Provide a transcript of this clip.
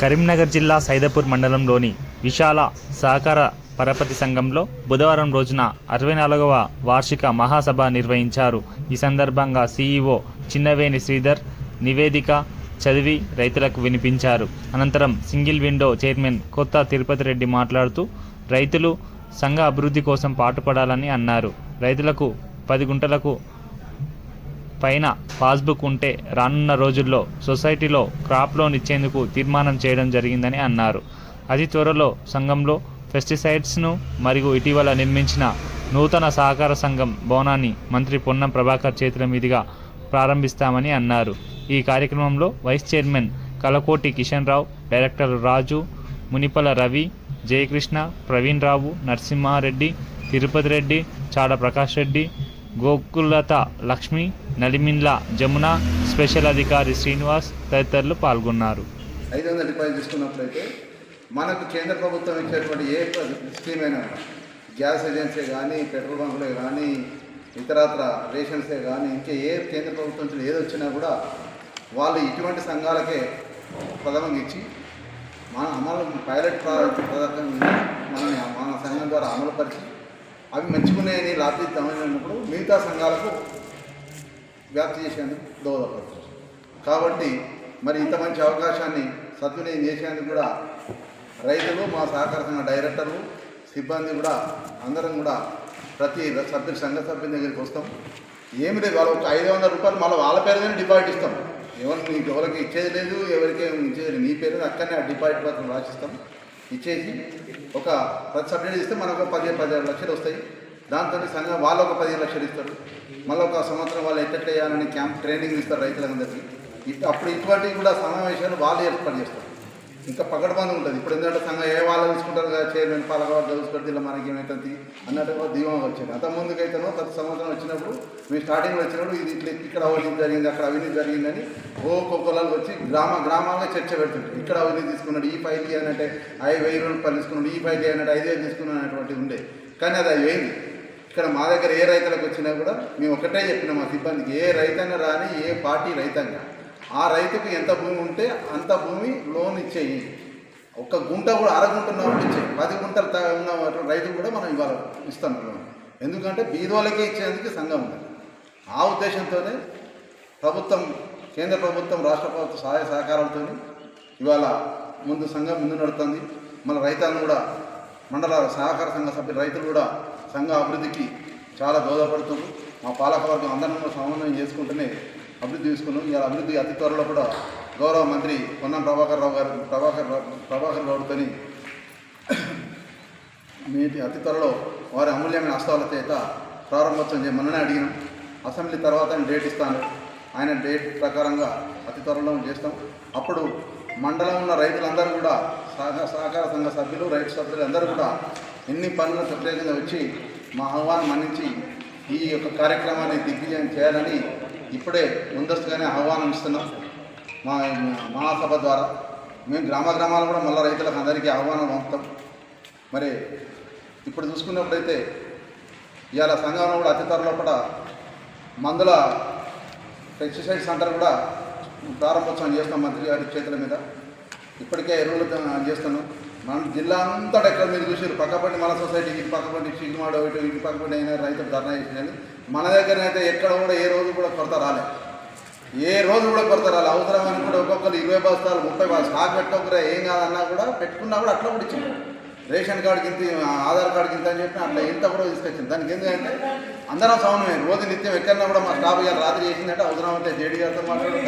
కరీంనగర్ జిల్లా సైదాపూర్ మండలంలోని విశాల సహకార పరపతి సంఘంలో బుధవారం రోజున అరవై నాలుగవ వార్షిక మహాసభ నిర్వహించారు. ఈ సందర్భంగా సీఈఓ చిన్నవేణి శ్రీధర్ నివేదిక చదివి రైతులకు వినిపించారు. అనంతరం సింగిల్ విండో చైర్మన్ కొత్త తిరుపతి రెడ్డి మాట్లాడుతూ రైతులు సంఘ అభివృద్ధి కోసం పాటుపడాలని అన్నారు. రైతులకు పది గుంటలకు పైన పాస్బుక్ ఉంటే రానున్న రోజుల్లో సొసైటీలో క్రాప్ లోన్ ఇచ్చేందుకు తీర్మానం చేయడం జరిగిందని అన్నారు. అతి త్వరలో సంఘంలో పెస్టిసైడ్స్ను మరియు ఇటీవల నిర్మించిన నూతన సహకార సంఘం భవనాన్ని మంత్రి పొన్నం ప్రభాకర్ చేతుల మీదుగా ప్రారంభిస్తామని అన్నారు. ఈ కార్యక్రమంలో vice chairman Kalakoti Kishan Rao director Raju Munipala Ravi Jayakrishna Praveen Rao Narasimhareddy Tirupati Reddy Chada Prakash Reddy Gokulatha Lakshmi Naliminla Jamuna special అధికారి శ్రీనివాస్ తదితరులు పాల్గొన్నారు. ఐదు వందల రూపాయలు తీసుకున్నట్లయితే మనకు కేంద్ర ప్రభుత్వం ఇచ్చేటువంటి ఏ స్కీమ్ అయినా గ్యాస్ ఏజెన్సీ కానీ పెట్రోల్ బంకులే కానీ ఇతరత్ర రేషన్సే కానీ ఇంకా ఏ కేంద్ర ప్రభుత్వం నుంచి ఏది వచ్చినా కూడా వాళ్ళు ఇటువంటి సంఘాలకే ప్రథమంగా ఇచ్చి మన అమలు పైలట్ ప్రాజెక్ట్ పథకం మన మన సంఘం ద్వారా అమలుపరిచి అవి మంచుకునేని లాభిద్దామన్నప్పుడు మిగతా సంఘాలకు వ్యాప్తి చేసేందుకు దోహదపడుతుంది. కాబట్టి మరి ఇంత మంచి అవకాశాన్ని సద్వినియోగం చేసేందుకు కూడా రైతులు మా సహకార సంఘ డైరెక్టర్లు సిబ్బంది కూడా అందరం కూడా ప్రతి సభ్యుల సంఘ సభ్యుల దగ్గరికి వస్తాం. ఏమి లేదు వాళ్ళు ఒక ఐదు వందల రూపాయలు మళ్ళీ వాళ్ళ పేరుగానే డిపాజిట్ ఇస్తాం. ఎవరికి నీకు ఎవరికి ఇచ్చేది లేదు ఎవరికి ఇచ్చేది లేదు. నీ పేరు అక్కడనే ఆ డిపాజిట్ పత్రం రాసిస్తాం. ఇచ్చేసి ఒక ప్రతి సబ్సిడీ ఇస్తే మనకు పదిహేను పదిహేను లక్షలు వస్తాయి. దాంతో సంఘం వాళ్ళు ఒక పదిహేను లక్షలు ఇస్తారు. మళ్ళీ ఒక సంవత్సరం వాళ్ళు ఎట్లా చేయాలని క్యాంప్ ట్రైనింగ్ ఇస్తారు రైతులందరికీ అప్పుడు ఇటువంటివి కూడా సమావేశాలు వాళ్ళు ఏర్పాటు చేస్తారు. ఇంకా పగడబంది ఉంటుంది. ఇప్పుడు ఎందుకంటే సంఘం ఏ వాళ్ళు తీసుకుంటారు కదా చైర్మన్ పాలకవాడు చూసుకుంటే ఇలా మనకి ఏమైతుంది అన్నట్టుగా దీవం వచ్చింది అంత ముందుకైతేనో ప్రతి సంవత్సరం వచ్చినప్పుడు మేము స్టార్టింగ్లో వచ్చినప్పుడు ఇది ఇట్లా ఇక్కడ అవినీతి జరిగింది అక్కడ అవినీతి జరిగిందని ఓ ఒక్కొక్కరు వచ్చి గ్రామ గ్రామాలుగా చర్చ పెడుతుంది ఇక్కడ అవినీతి తీసుకున్నాడు ఈ ఫైల్ అంటే ఐదు వెయ్యి రూపాయలు తీసుకున్నాడు ఈ ఫైల్ అంటే ఐదు వేలు తీసుకున్నాడు అనేటువంటిది ఉండే. కానీ అది అయింది ఇక్కడ మా దగ్గర ఏ రైతులకు వచ్చినా కూడా మేము ఒకటే చెప్పినాం మా సిబ్బందికి ఏ రైతంగా రాని ఏ పార్టీ రైతంగా ఆ రైతుకు ఎంత భూమి ఉంటే అంత భూమి లోన్ ఇచ్చేయి. ఒక్క గుంట కూడా అరగుంట ఉన్నప్పుడు ఇచ్చేయి. పది గుంటలు ఉన్న రైతు కూడా మనం ఇవాళ ఇస్తాం లోన్. ఎందుకంటే బీదోళ్ళకే ఇచ్చేందుకు సంఘం ఉంది. ఆ ఉద్దేశంతోనే ప్రభుత్వం కేంద్ర ప్రభుత్వం రాష్ట్ర ప్రభుత్వ సహాయ సహకారాలతో ఇవాళ ముందు సంఘం ముందు నడుతుంది. మన రైతాన్ని కూడా మండల సహకార సంఘ సభ్యులు రైతులు కూడా సంఘ అభివృద్ధికి చాలా దోహదపడుతుంది. మా పాలకవర్గం అందరం కూడా సమన్వయం చేసుకుంటూనే అభివృద్ధి తీసుకున్నాం. ఇలా అభివృద్ధి అతి త్వరలో కూడా గౌరవ మంత్రి పొన్నం ప్రభాకర్ రావు గారు ప్రభాకర్ రావు ప్రభాకర్ గౌడ్తోని నేటి అతి త్వరలో వారి అమూల్యమైన హస్తాల చేత ప్రారంభోత్సవం చేయమని అడిగినాం. అసెంబ్లీ తర్వాత డేట్ ఇస్తాను. ఆయన డేట్ ప్రకారంగా అతి త్వరలో చేస్తాం. అప్పుడు మండలం ఉన్న రైతులందరూ కూడా సహకార సహకార సంఘ సభ్యులు రైతు సభ్యులు అందరూ కూడా ఎన్ని పనులు ప్రత్యేకంగా వచ్చి మా ఆహ్వానం మన్నించి ఈ యొక్క కార్యక్రమాన్ని దిగ్విజయం చేయాలని ఇప్పుడే ముందస్తుగానే ఆహ్వానం ఇస్తున్నాం. మా మహాసభ ద్వారా మేము గ్రామ గ్రామాలు కూడా మళ్ళీ రైతులకు అందరికీ ఆహ్వానం పంపుతాం. మరి ఇప్పుడు చూసుకున్నప్పుడైతే ఇవాళ సంఘంలో కూడా అతి త్వరలో కూడా మందుల పెస్టిసైడ్ సెంటర్ కూడా ప్రారంభోత్సవం చేస్తాం మంత్రి గారి చేతుల మీద. ఇప్పటికే ఎరువులు చేస్తున్నాం. మన జిల్లా అంతటా ఎక్కడ మీరు చూసారు పక్కపండి మన సొసైటీకి ఇటు పక్కపండి చిగుమాడో ఇటు ఇటు పక్కపండి అయినా రైతులు ధర్నా చేసి మన దగ్గర అయితే ఎక్కడ కూడా ఏ రోజు కూడా కొరత రాలే. ఏ రోజు కూడా కొరత రాలే. అవసరమని కూడా ఒక్కొక్కరు ఇరవై బస్తాలు ముప్పై బస్తాలు స్టాక్ పెట్టుకోకరా ఏం కాదన్నా కూడా పెట్టుకున్నా కూడా అట్లా కూడా ఇచ్చింది రేషన్ కార్డుకి ఇంత ఆధార్ కార్డుకి ఇంత అని చెప్పి అట్లా ఇంత కూడా తీసుకొచ్చింది. దానికి ఎందుకంటే అందరం సమన్వయం. రోజు నిత్యం ఎక్కడన్నా కూడా మా స్టాఫ్ గారు రాత్రి చేసిందంటే అవసరం అయితే జేడీ గారితో మాట్లాడడం